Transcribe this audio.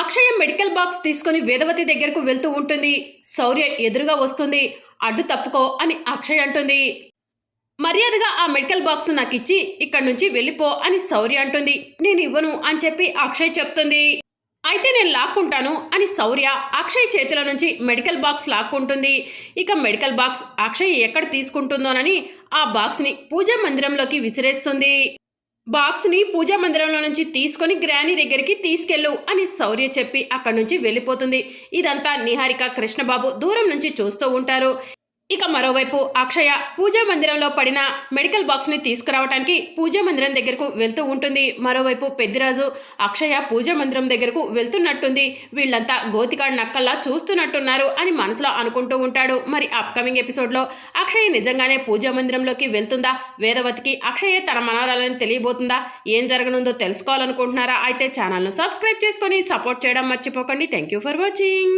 అక్షయ medical box తీసుకొని వేదవతి దగ్గరకు వెళ్తూ ఉంటుంది. శౌర్య ఎదురుగా వస్తుంది. అడ్డు తప్పుకో అని అక్షయ్ అంటుంది. మర్యాదగా ఆ మెడికల్ బాక్స్ నాకు ఇచ్చి ఇక్కడి నుంచి వెళ్ళిపో అని శౌర్య అంటుంది. నేను ఇవ్వను అని చెప్పి అక్షయ్ చెప్తుంది. అయితే నేను లాక్కుంటాను అని శౌర్య అక్షయ్ చేతుల నుంచి మెడికల్ బాక్స్ లాక్కుంటుంది. ఇక మెడికల్ బాక్స్ అక్షయ్ ఎక్కడ తీసుకుంటుందోనని ఆ బాక్స్ని పూజా మందిరంలోకి విసిరేస్తుంది. బాక్స్ని పూజా మందిరంలో నుంచి తీసుకొని గ్రానీ దగ్గరికి తీసుకెళ్ళు అని శౌర్య చెప్పి అక్కడి నుంచి వెళ్ళిపోతుంది. ఇదంతా నిహారిక కృష్ణబాబు దూరం నుంచి చూస్తూ ఉంటారు. ఇక మరోవైపు అక్షయ పూజా మందిరంలో పడిన మెడికల్ బాక్స్ని తీసుకురావడానికి పూజా మందిరం దగ్గరకు వెళ్తూ ఉంటుంది. మరోవైపు పెద్దిరాజు అక్షయ పూజా మందిరం దగ్గరకు వెళ్తున్నట్టుంది. వీళ్ళంతా గోతికాడు నక్కల్లా చూస్తున్నట్టున్నారు అని మనసులో అనుకుంటూ ఉంటాడు. మరి అప్కమింగ్ ఎపిసోడ్లో అక్షయ నిజంగానే పూజా మందిరంలోకి వెళ్తుందా? వేదవతికి అక్షయ తన మనవరాలని తెలియబోతుందా? ఏం జరగనుందో తెలుసుకోవాలనుకుంటున్నారా? అయితే ఛానల్ను సబ్స్క్రైబ్ చేసుకొని సపోర్ట్ చేయడం మర్చిపోకండి. Thank you for watching